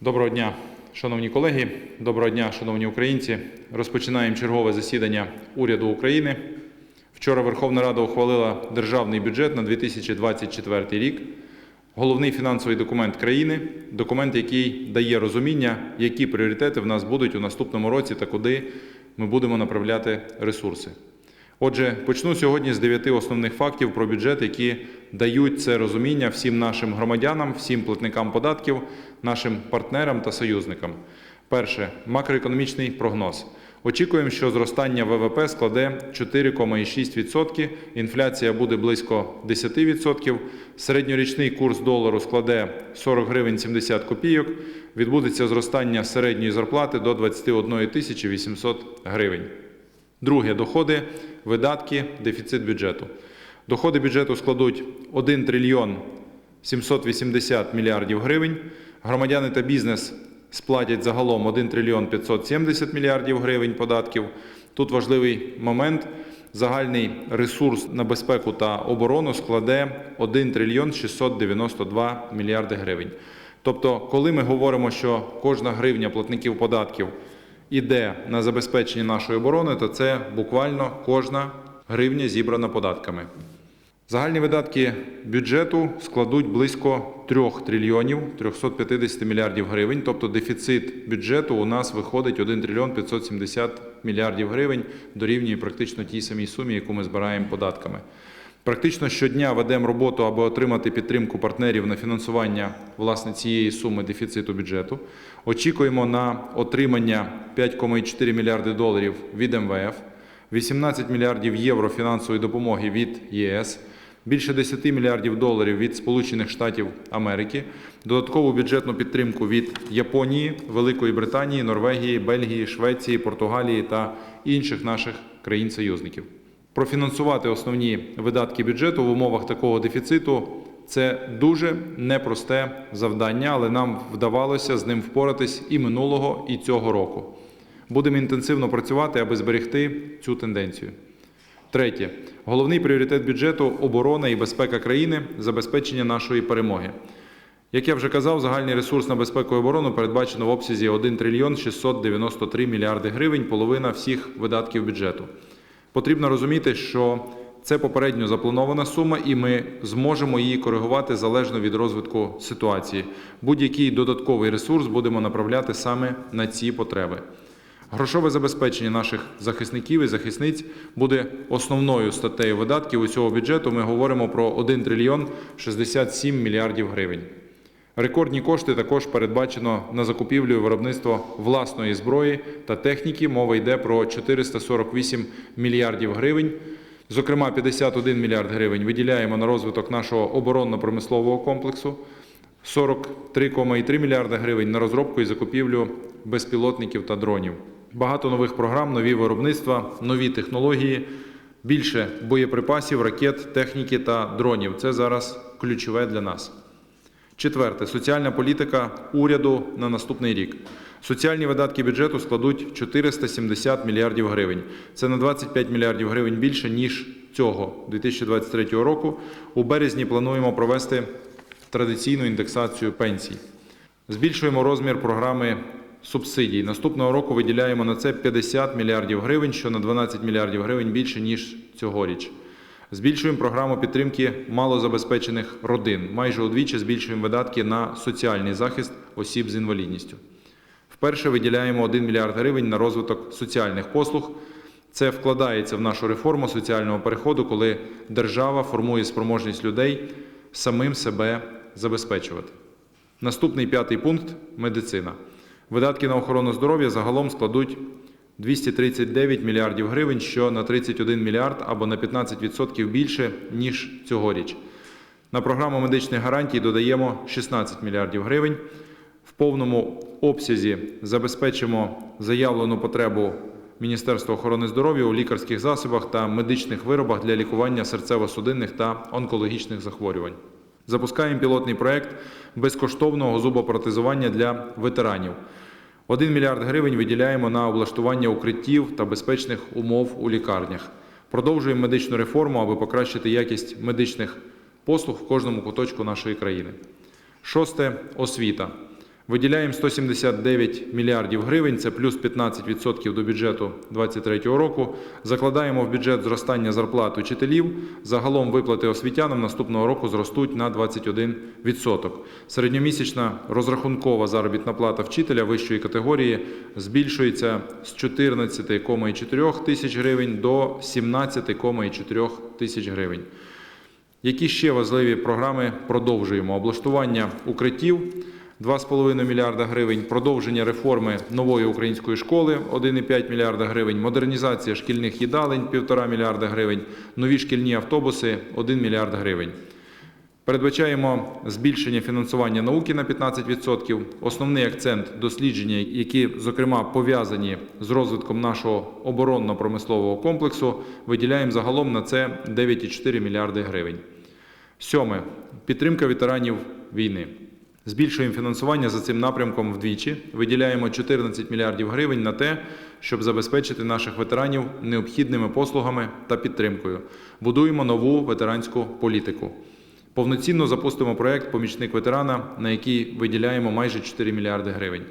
Доброго дня, шановні колеги, доброго дня, шановні українці. Розпочинаємо чергове засідання уряду України. Вчора Верховна Рада ухвалила державний бюджет на 2024 рік. Головний фінансовий документ країни, документ, який дає розуміння, які пріоритети в нас будуть у наступному році та куди ми будемо направляти ресурси. Отже, почну сьогодні з дев'яти основних фактів про бюджет, які дають це розуміння всім нашим громадянам, всім платникам податків, нашим партнерам та союзникам. Перше макроекономічний прогноз. Очікуємо, що зростання ВВП складе 4,6%, інфляція буде близько 10%, середньорічний курс долару складе 40 гривень 70 копійок, відбудеться зростання середньої зарплати до 21 тисячі 800 гривень. Друге доходи, видатки, дефіцит бюджету. Доходи бюджету складуть 1 трильйон 780 мільярдів гривень. Громадяни та бізнес сплатять загалом 1 трильйон 570 мільярдів гривень податків. Тут важливий момент. Загальний ресурс на безпеку та оборону складе 1 трильйон 692 мільярди гривень. Тобто, коли ми говоримо, що кожна гривня платників податків іде на забезпечення нашої оборони, то це буквально кожна гривня зібрана податками. Загальні видатки бюджету складуть близько 3 трильйонів 350 мільярдів гривень, тобто дефіцит бюджету у нас виходить 1 трильйон 570 мільярдів гривень, дорівнює практично тій самій сумі, яку ми збираємо податками. Практично щодня ведемо роботу, аби отримати підтримку партнерів на фінансування власне цієї суми дефіциту бюджету. Очікуємо на отримання 5,4 мільярди доларів від МВФ, 18 мільярдів євро фінансової допомоги від ЄС, більше 10 мільярдів доларів від Сполучених Штатів Америки, додаткову бюджетну підтримку від Японії, Великої Британії, Норвегії, Бельгії, Швеції, Португалії та інших наших країн-союзників. Профінансувати основні видатки бюджету в умовах такого дефіциту це дуже непросте завдання, але нам вдавалося з ним впоратись і минулого, і цього року. Будемо інтенсивно працювати, аби зберегти цю тенденцію. Третє. Головний пріоритет бюджету оборона і безпека країни, забезпечення нашої перемоги. Як я вже казав, загальний ресурс на безпеку і оборону передбачено в обсязі 1 трильйон 693 мільярди гривень, половина всіх видатків бюджету. Потрібно розуміти, що це попередньо запланована сума, і ми зможемо її коригувати залежно від розвитку ситуації. Будь-який додатковий ресурс будемо направляти саме на ці потреби. Грошове забезпечення наших захисників і захисниць буде основною статтею видатків усього бюджету. Ми говоримо про 1 трильйон 67 мільярдів гривень. Рекордні кошти також передбачено на закупівлю і виробництво власної зброї та техніки. Мова йде про 448 мільярдів гривень. Зокрема, 51 мільярд гривень виділяємо на розвиток нашого оборонно-промислового комплексу, 43,3 мільярда гривень на розробку і закупівлю безпілотників та дронів. Багато нових програм, нові виробництва, нові технології, більше боєприпасів, ракет, техніки та дронів. Це зараз ключове для нас. Четверте соціальна політика уряду на наступний рік. Соціальні видатки бюджету складуть 470 мільярдів гривень. Це на 25 мільярдів гривень більше ніж цього 2023 року. У березні плануємо провести традиційну індексацію пенсій. Збільшуємо розмір програми субсидій. Наступного року виділяємо на це 50 мільярдів гривень, що на 12 мільярдів гривень більше ніж цьогоріч. Збільшуємо програму підтримки малозабезпечених родин. Майже удвічі збільшуємо видатки на соціальний захист осіб з інвалідністю. Вперше виділяємо 1 мільярд гривень на розвиток соціальних послуг. Це вкладається в нашу реформу соціального переходу, коли держава формує спроможність людей самим себе забезпечувати. Наступний п'ятий пункт медицина. Видатки на охорону здоров'я загалом складуть 239 мільярдів гривень, що на 31 мільярд або на 15% більше, ніж цьогоріч. На програму медичних гарантій додаємо 16 мільярдів гривень. В повному обсязі забезпечимо заявлену потребу Міністерства охорони здоров'я у лікарських засобах та медичних виробах для лікування серцево-судинних та онкологічних захворювань. Запускаємо пілотний проект безкоштовного зубопротезування для ветеранів. 1 мільярд гривень виділяємо на облаштування укриттів та безпечних умов у лікарнях. Продовжуємо медичну реформу, аби покращити якість медичних послуг в кожному куточку нашої країни. Шосте освіта. Виділяємо 179 мільярдів гривень, це плюс 15% до бюджету 2023 року. Закладаємо в бюджет зростання зарплат учителів. Загалом виплати освітянам наступного року зростуть на 21%. Середньомісячна розрахункова заробітна плата вчителя вищої категорії збільшується з 14,4 тисяч гривень до 17,4 тисяч гривень. Які ще важливі програми продовжуємо? Облаштування укриттів 2,5 мільярда гривень, продовження реформи нової української школи 1,5 мільярда гривень, модернізація шкільних їдалень 1,5 мільярда гривень, нові шкільні автобуси 1 мільярд гривень. Передбачаємо збільшення фінансування науки на 15%. Основний акцент дослідження, які, зокрема, пов'язані з розвитком нашого оборонно-промислового комплексу, виділяємо загалом на це 9,4 мільярди гривень. Сьоме підтримка ветеранів війни. Збільшуємо фінансування за цим напрямком вдвічі. Виділяємо 14 мільярдів гривень на те, щоб забезпечити наших ветеранів необхідними послугами та підтримкою. Будуємо нову ветеранську політику. Повноцінно запустимо проект Помічник ветерана, на який виділяємо майже 4 мільярди гривень.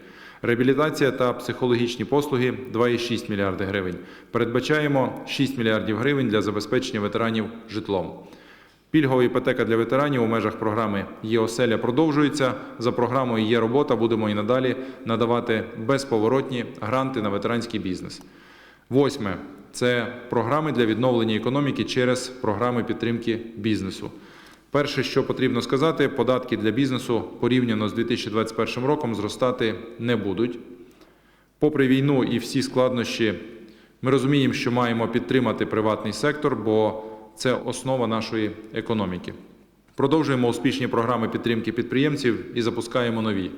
Реабілітація та психологічні послуги 2,6 мільярди гривень. Передбачаємо 6 мільярдів гривень для забезпечення ветеранів житлом. Пільгова іпотека для ветеранів у межах програми «Є оселя» продовжується. За програмою «Є робота» будемо і надалі надавати безповоротні гранти на ветеранський бізнес. Восьме це програми для відновлення економіки через програми підтримки бізнесу. Перше, що потрібно сказати, податки для бізнесу порівняно з 2021 роком зростати не будуть. Попри війну і всі складнощі, ми розуміємо, що маємо підтримати приватний сектор, бо це основа нашої економіки. Продовжуємо успішні програми підтримки підприємців і запускаємо нові.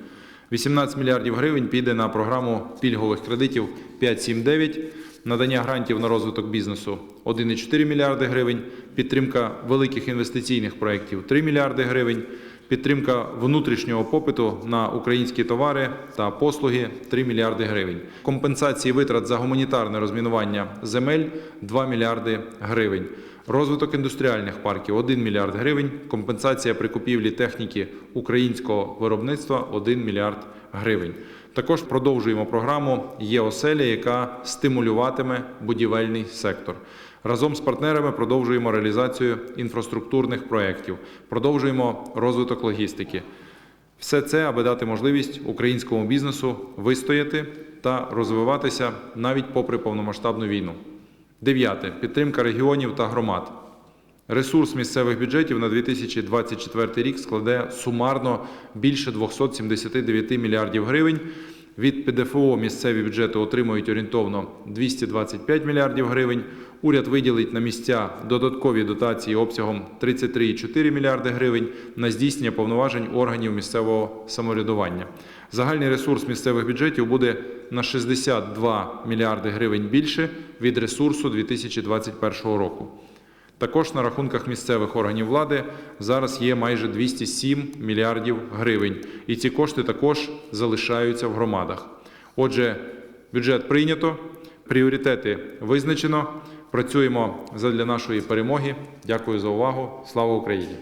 18 мільярдів гривень піде на програму пільгових кредитів 579, надання грантів на розвиток бізнесу 1,4 мільярди гривень, підтримка великих інвестиційних проєктів 3 мільярди гривень, підтримка внутрішнього попиту на українські товари та послуги 3 мільярди гривень, компенсації витрат за гуманітарне розмінування земель 2 мільярди гривень. Розвиток індустріальних парків 1 мільярд гривень, компенсація при купівлі техніки українського виробництва 1 мільярд гривень. Також продовжуємо програму «Є оселя», яка стимулюватиме будівельний сектор. Разом з партнерами продовжуємо реалізацію інфраструктурних проєктів, продовжуємо розвиток логістики. Все це, аби дати можливість українському бізнесу вистояти та розвиватися навіть попри повномасштабну війну. Дев'яте підтримка регіонів та громад. Ресурс місцевих бюджетів на 2024 рік складе сумарно більше 279 мільярдів гривень. Від ПДФО місцеві бюджети отримують орієнтовно 225 мільярдів гривень. Уряд виділить на місця додаткові дотації обсягом 33,4 мільярди гривень на здійснення повноважень органів місцевого самоврядування. Загальний ресурс місцевих бюджетів буде на 62 мільярди гривень більше від ресурсу 2021 року. Також на рахунках місцевих органів влади зараз є майже 207 мільярдів гривень, і ці кошти також залишаються в громадах. Отже, бюджет прийнято, пріоритети визначено. Працюємо задля нашої перемоги. Дякую за увагу. Слава Україні!